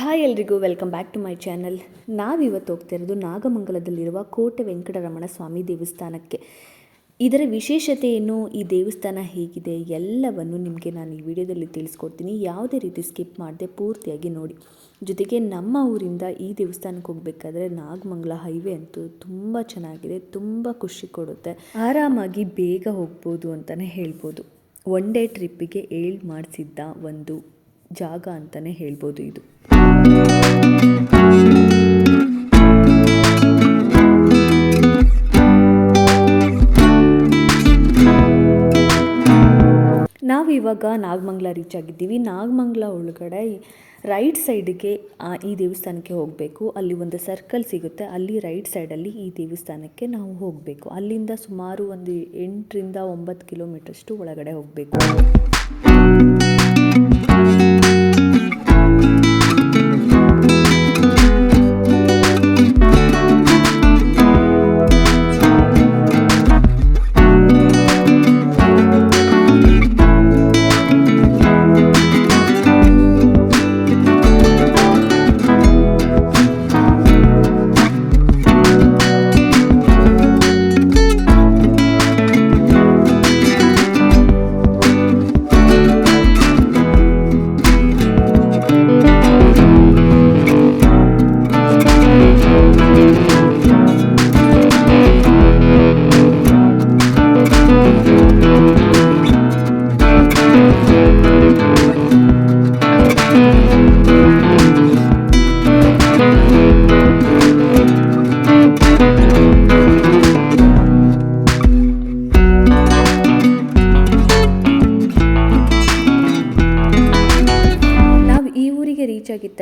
Hi ಎಲ್ರಿಗೂ welcome back to my channel ನಾವಿವತ್ತು ಹೋಗ್ತಿರೋದು ನಾಗಮಂಗಲದಲ್ಲಿರುವ ಕೋಟೆ ವೆಂಕಟರಮಣ ಸ್ವಾಮಿ ದೇವಸ್ಥಾನಕ್ಕೆ. ಇದರ ವಿಶೇಷತೆ ಏನು ಈ ದೇವಸ್ಥಾನ ಹೇಗಿದೆ ಎಲ್ಲವನ್ನು ನಿಮಗೆ ನಾನು ಈ ವಿಡಿಯೋದಲ್ಲಿ ತಿಳಿಸ್ಕೊಡ್ತೀನಿ. ಯಾವುದೇ ರೀತಿ ಸ್ಕಿಪ್ ಮಾಡದೆ ಪೂರ್ತಿಯಾಗಿ ನೋಡಿ. ಜೊತೆಗೆ ನಮ್ಮ ಊರಿಂದ ಈ ದೇವಸ್ಥಾನಕ್ಕೆ ಹೋಗಬೇಕಾದ್ರೆ ನಾಗಮಂಗಲ ಹೈವೇ ಅಂತೂ ತುಂಬ ಚೆನ್ನಾಗಿದೆ, ತುಂಬ ಖುಷಿ ಕೊಡುತ್ತೆ. ಆರಾಮಾಗಿ ಬೇಗ ಹೋಗ್ಬೋದು ಅಂತಲೇ ಹೇಳ್ಬೋದು. ಒನ್ ಡೇ ಟ್ರಿಪ್ಪಿಗೆ ಏಳು ಮಾಡಿಸಿದ್ದ ಒಂದು ಜಾಗ ಅಂತಲೇ ಹೇಳ್ಬೋದು ಇದು. ನಾವು ನಾಗಮಂಗಲ ರೀಚ್ ಆಗಿದ್ದೀವಿ. ನಾಗಮಂಗಲ ಒಳಗಡೆ ರೈಟ್ ಸೈಡಿಗೆ ಈ ದೇವಸ್ಥಾನಕ್ಕೆ ಹೋಗಬೇಕು. ಅಲ್ಲಿ ಒಂದು ಸರ್ಕಲ್ ಸಿಗುತ್ತೆ. ಅಲ್ಲಿ ರೈಟ್ ಸೈಡಲ್ಲಿ ಈ ದೇವಸ್ಥಾನಕ್ಕೆ ನಾವು ಹೋಗಬೇಕು. ಅಲ್ಲಿಂದ ಸುಮಾರು ಒಂದು ಎಂಟರಿಂದ ಒಂಬತ್ತು ಕಿಲೋಮೀಟರ್ಷ್ಟು ಒಳಗಡೆ ಹೋಗಬೇಕು.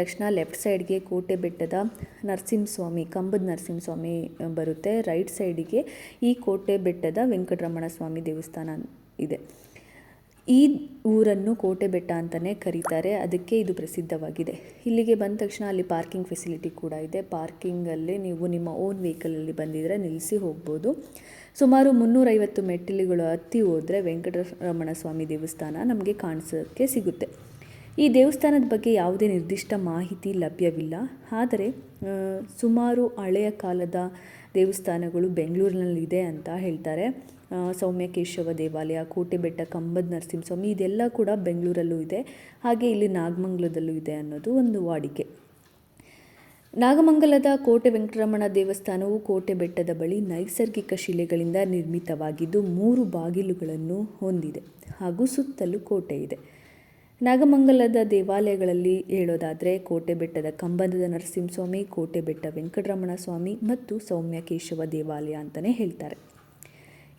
ತಕ್ಷಣ ಲೆಫ್ಟ್ ಸೈಡ್ಗೆ ಕೋಟೆ ಬೆಟ್ಟದ ನರಸಿಂಹಸ್ವಾಮಿ, ಕಂಬದ ನರಸಿಂಹಸ್ವಾಮಿ ಬರುತ್ತೆ. ರೈಟ್ ಸೈಡಿಗೆ ಈ ಕೋಟೆ ಬೆಟ್ಟದ ವೆಂಕಟರಮಣ ಸ್ವಾಮಿ ದೇವಸ್ಥಾನ ಇದೆ. ಈ ಊರನ್ನು ಕೋಟೆ ಬೆಟ್ಟ ಅಂತಲೇ ಕರೀತಾರೆ. ಅದಕ್ಕೆ ಇದು ಪ್ರಸಿದ್ಧವಾಗಿದೆ. ಇಲ್ಲಿಗೆ ಬಂದ ತಕ್ಷಣ ಅಲ್ಲಿ ಪಾರ್ಕಿಂಗ್ ಫೆಸಿಲಿಟಿ ಕೂಡ ಇದೆ. ಪಾರ್ಕಿಂಗಲ್ಲಿ ನೀವು ನಿಮ್ಮ ಓನ್ ವೆಹಿಕಲಲ್ಲಿ ಬಂದಿದ್ದರೆ ನಿಲ್ಲಿಸಿ ಹೋಗ್ಬೋದು. ಸುಮಾರು ಮುನ್ನೂರೈವತ್ತು ಮೆಟ್ಟಿಲುಗಳು ಹತ್ತಿ ಹೋದರೆ ವೆಂಕಟರಮಣ ಸ್ವಾಮಿ ದೇವಸ್ಥಾನ ನಮಗೆ ಕಾಣಿಸೋಕ್ಕೆ ಸಿಗುತ್ತೆ. ಈ ದೇವಸ್ಥಾನದ ಬಗ್ಗೆ ಯಾವುದೇ ನಿರ್ದಿಷ್ಟ ಮಾಹಿತಿ ಲಭ್ಯವಿಲ್ಲ. ಆದರೆ ಸುಮಾರು ಹಳೆಯ ಕಾಲದ ದೇವಸ್ಥಾನಗಳು ಬೆಂಗಳೂರಿನಲ್ಲಿದೆ ಅಂತ ಹೇಳ್ತಾರೆ. ಸೌಮ್ಯಕೇಶವ ದೇವಾಲಯ, ಕೋಟೆಬೆಟ್ಟ, ಕಂಬದ ನರಸಿಂಹಸ್ವಾಮಿ, ಇದೆಲ್ಲ ಕೂಡ ಬೆಂಗಳೂರಲ್ಲೂ ಇದೆ. ಹಾಗೆ ಇಲ್ಲಿ ನಾಗಮಂಗಲದಲ್ಲೂ ಇದೆ ಅನ್ನೋದು ಒಂದು ವಾಡಿಕೆ. ನಾಗಮಂಗಲದ ಕೋಟೆ ವೆಂಕಟರಮಣ ದೇವಸ್ಥಾನವು ಕೋಟೆ ಬೆಟ್ಟದ ಬಳಿ ನೈಸರ್ಗಿಕ ಶಿಲೆಗಳಿಂದ ನಿರ್ಮಿತವಾಗಿದ್ದು ಮೂರು ಬಾಗಿಲುಗಳನ್ನು ಹೊಂದಿದೆ. ಹಾಗೂ ಸುತ್ತಲೂ ಕೋಟೆ ಇದೆ. ನಾಗಮಂಗಲದ ದೇವಾಲಯಗಳಲ್ಲಿ ಹೇಳೋದಾದರೆ ಕೋಟೆ ಬೆಟ್ಟದ ಕಂಬದ ನರಸಿಂಹಸ್ವಾಮಿ, ಕೋಟೆ ಬೆಟ್ಟ ವೆಂಕಟರಮಣ ಸ್ವಾಮಿ ಮತ್ತು ಸೌಮ್ಯಕೇಶವ ದೇವಾಲಯ ಅಂತಲೇ ಹೇಳ್ತಾರೆ.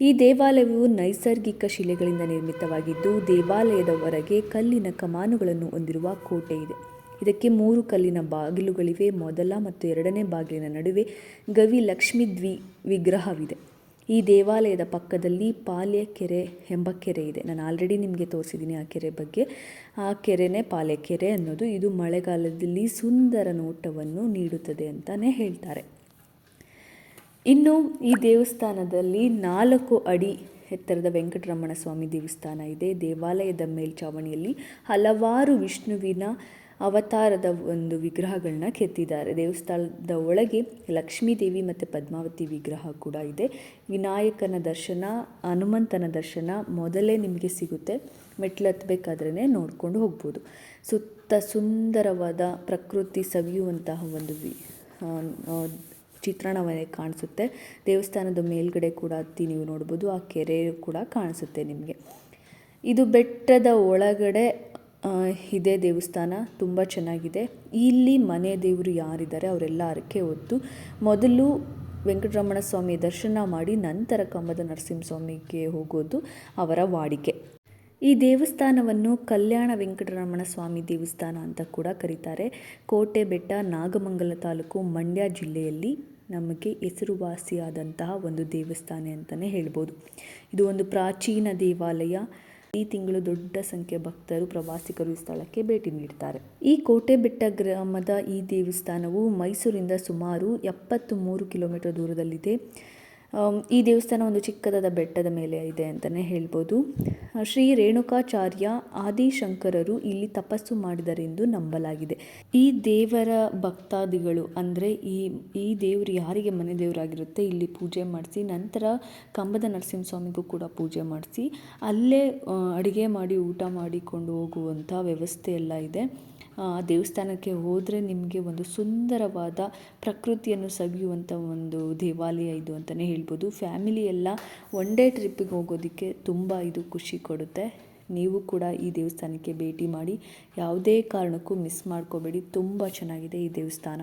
ಈ ದೇವಾಲಯವು ನೈಸರ್ಗಿಕ ಶಿಲೆಗಳಿಂದ ನಿರ್ಮಿತವಾಗಿದ್ದು, ದೇವಾಲಯದ ಹೊರಗೆ ಕಲ್ಲಿನ ಕಮಾನುಗಳನ್ನು ಹೊಂದಿರುವ ಕೋಟೆ ಇದೆ. ಇದಕ್ಕೆ ಮೂರು ಕಲ್ಲಿನ ಬಾಗಿಲುಗಳಿವೆ. ಮೊದಲ ಮತ್ತು ಎರಡನೇ ಬಾಗಿಲಿನ ನಡುವೆ ಗವಿ ಲಕ್ಷ್ಮೀ ದ್ವಿ ವಿಗ್ರಹವಿದೆ. ಈ ದೇವಾಲಯದ ಪಕ್ಕದಲ್ಲಿ ಪಾಲ್ಯ ಕೆರೆ ಎಂಬ ಕೆರೆ ಇದೆ. ನಾನು ಆಲ್ರೆಡಿ ನಿಮಗೆ ತೋರಿಸಿದ್ದೀನಿ ಆ ಕೆರೆ ಬಗ್ಗೆ. ಆ ಕೆರೆನೇ ಪಾಲ್ಯ ಕೆರೆ ಅನ್ನೋದು. ಇದು ಮಳೆಗಾಲದಲ್ಲಿ ಸುಂದರ ನೋಟವನ್ನು ನೀಡುತ್ತದೆ ಅಂತಲೇ ಹೇಳ್ತಾರೆ. ಇನ್ನು ಈ ದೇವಸ್ಥಾನದಲ್ಲಿ ನಾಲ್ಕು ಅಡಿ ಎತ್ತರದ ವೆಂಕಟರಮಣ ಸ್ವಾಮಿ ದೇವಸ್ಥಾನ ಇದೆ. ದೇವಾಲಯದ ಮೇಲ್ಛಾವಣಿಯಲ್ಲಿ ಹಲವಾರು ವಿಷ್ಣುವಿನ ಅವತಾರದ ಒಂದು ವಿಗ್ರಹಗಳನ್ನ ಕೆತ್ತಿದ್ದಾರೆ. ದೇವಸ್ಥಾನದ ಒಳಗೆ ಲಕ್ಷ್ಮೀ ದೇವಿ ಮತ್ತು ಪದ್ಮಾವತಿ ವಿಗ್ರಹ ಕೂಡ ಇದೆ. ವಿನಾಯಕನ ದರ್ಶನ ಹನುಮಂತನ ದರ್ಶನ ಮೊದಲೇ ನಿಮಗೆ ಸಿಗುತ್ತೆ. ಮೆಟ್ಲು ಹತ್ತಬೇಕಾದ್ರೇ ನೋಡ್ಕೊಂಡು ಹೋಗ್ಬೋದು. ಸುತ್ತ ಸುಂದರವಾದ ಪ್ರಕೃತಿ ಸವಿಯುವಂತಹ ಒಂದು ವಿ ಆ, ಆ, ಚಿತ್ರಣವೇ ಕಾಣಿಸುತ್ತೆ. ದೇವಸ್ಥಾನದ ಮೇಲ್ಗಡೆ ಕೂಡ ಹತ್ತಿ ನೀವು ನೋಡ್ಬೋದು ಆ ಕೆರೆ ಕೂಡ ಕಾಣಿಸುತ್ತೆ ನಿಮಗೆ. ಇದು ಬೆಟ್ಟದ ಒಳಗಡೆ ಇದೆ ದೇವಸ್ಥಾನ ತುಂಬ ಚೆನ್ನಾಗಿದೆ. ಇಲ್ಲಿ ಮನೆ ದೇವರು ಯಾರಿದ್ದಾರೆ ಅವರೆಲ್ಲ ಹರಕೆ ಹೊತ್ತು ಮೊದಲು ವೆಂಕಟರಮಣ ಸ್ವಾಮಿ ದರ್ಶನ ಮಾಡಿ ನಂತರ ಕಂಬದ ನರಸಿಂಹಸ್ವಾಮಿಗೆ ಹೋಗೋದು ಅವರ ವಾಡಿಕೆ. ಈ ದೇವಸ್ಥಾನವನ್ನು ಕಲ್ಯಾಣ ವೆಂಕಟರಮಣ ಸ್ವಾಮಿ ದೇವಸ್ಥಾನ ಅಂತ ಕೂಡ ಕರೀತಾರೆ. ಕೋಟೆ ಬೆಟ್ಟ ನಾಗಮಂಗಲ ತಾಲೂಕು ಮಂಡ್ಯ ಜಿಲ್ಲೆಯಲ್ಲಿ ನಮಗೆ ಹೆಸರುವಾಸಿಯಾದಂತಹ ಒಂದು ದೇವಸ್ಥಾನ ಅಂತಲೇ ಹೇಳ್ಬೋದು. ಇದು ಒಂದು ಪ್ರಾಚೀನ ದೇವಾಲಯ. ಈ ತಿಂಗಳು ದೊಡ್ಡ ಸಂಖ್ಯೆ ಭಕ್ತರು ಪ್ರವಾಸಿಗರು ಈ ಸ್ಥಳಕ್ಕೆ ಭೇಟಿ ನೀಡ್ತಾರೆ. ಈ ಕೋಟೆ ಬೆಟ್ಟ ಗ್ರಾಮದ ಈ ದೇವಸ್ಥಾನವು ಮೈಸೂರಿಂದ ಸುಮಾರು ಎಪ್ಪತ್ತು ಮೂರು ಕಿಲೋಮೀಟರ್ ದೂರದಲ್ಲಿದೆ. ಈ ದೇವಸ್ಥಾನ ಒಂದು ಚಿಕ್ಕದಾದ ಬೆಟ್ಟದ ಮೇಲೆ ಇದೆ ಅಂತಲೇ ಹೇಳ್ಬೋದು. ಶ್ರೀ ರೇಣುಕಾಚಾರ್ಯ ಆದಿಶಂಕರರು ಇಲ್ಲಿ ತಪಸ್ಸು ಮಾಡಿದರೆಂದು ನಂಬಲಾಗಿದೆ. ಈ ದೇವರ ಭಕ್ತಾದಿಗಳು ಅಂದರೆ ಈ ಈ ದೇವರು ಯಾರಿಗೆ ಮನೆ ದೇವರಾಗಿರುತ್ತೆ ಇಲ್ಲಿ ಪೂಜೆ ಮಾಡಿಸಿ, ನಂತರ ಕಂಬದ ನರಸಿಂಹಸ್ವಾಮಿಗೂ ಕೂಡ ಪೂಜೆ ಮಾಡಿಸಿ, ಅಲ್ಲೇ ಅಡುಗೆ ಮಾಡಿ, ಊಟ ಮಾಡಿಕೊಂಡು ಹೋಗುವಂಥ ವ್ಯವಸ್ಥೆ ಎಲ್ಲ ಇದೆ. ದೇವಸ್ಥಾನಕ್ಕೆ ಹೋದರೆ ನಿಮಗೆ ಒಂದು ಸುಂದರವಾದ ಪ್ರಕೃತಿಯನ್ನು ಸವಿಯುವಂಥ ಒಂದು ದೇವಾಲಯ ಇದು ಅಂತಲೇ ಹೇಳ್ಬೋದು. ಫ್ಯಾಮಿಲಿ ಎಲ್ಲ ಒನ್ ಡೇ ಟ್ರಿಪ್ಪಿಗೆ ಹೋಗೋದಕ್ಕೆ ತುಂಬ ಇದು ಖುಷಿ ಕೊಡುತ್ತೆ. ನೀವು ಕೂಡ ಈ ದೇವಸ್ಥಾನಕ್ಕೆ ಭೇಟಿ ಮಾಡಿ ಯಾವುದೇ ಕಾರಣಕ್ಕೂ ಮಿಸ್ ಮಾಡ್ಕೋಬೇಡಿ. ತುಂಬ ಚೆನ್ನಾಗಿದೆ ಈ ದೇವಸ್ಥಾನ.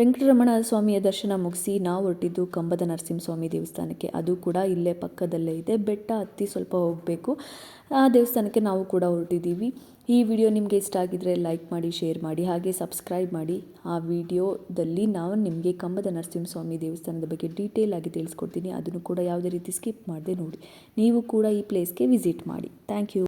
ವೆಂಕಟರಮಣ ಸ್ವಾಮಿಯ ದರ್ಶನ ಮುಗಿಸಿ ನಾವು ಹೊರಟಿದ್ದು ಕಂಬದ ನರಸಿಂಹಸ್ವಾಮಿ ದೇವಸ್ಥಾನಕ್ಕೆ. ಅದು ಕೂಡ ಇಲ್ಲೇ ಪಕ್ಕದಲ್ಲೇ ಇದೆ. ಬೆಟ್ಟ ಹತ್ತಿ ಸ್ವಲ್ಪ ಹೋಗಬೇಕು. ಆ ದೇವಸ್ಥಾನಕ್ಕೆ ನಾವು ಕೂಡ ಹೊರಟಿದ್ದೀವಿ. ಈ ವಿಡಿಯೋ ನಿಮಗೆ ಇಷ್ಟ ಆಗಿದ್ರೆ ಲೈಕ್ ಮಾಡಿ, ಶೇರ್ ಮಾಡಿ, ಹಾಗೆ ಸಬ್ಸ್ಕ್ರೈಬ್ ಮಾಡಿ. ಆ ವಿಡಿಯೋದಲ್ಲಿ ನಾವು ನಿಮಗೆ ಕಂಬದ ನರಸಿಂಹಸ್ವಾಮಿ ದೇವಸ್ಥಾನದ ಬಗ್ಗೆ ಡೀಟೇಲ್ ಆಗಿ ತಿಳಿಸ್ಕೊಡ್ತೀನಿ. ಅದನ್ನು ಕೂಡ ಯಾವುದೇ ರೀತಿ ಸ್ಕಿಪ್ ಮಾಡದೆ ನೋಡಿ. ನೀವು ಕೂಡ ಈ ಪ್ಲೇಸ್ಗೆ ವಿಸಿಟ್ ಮಾಡಿ. Thank you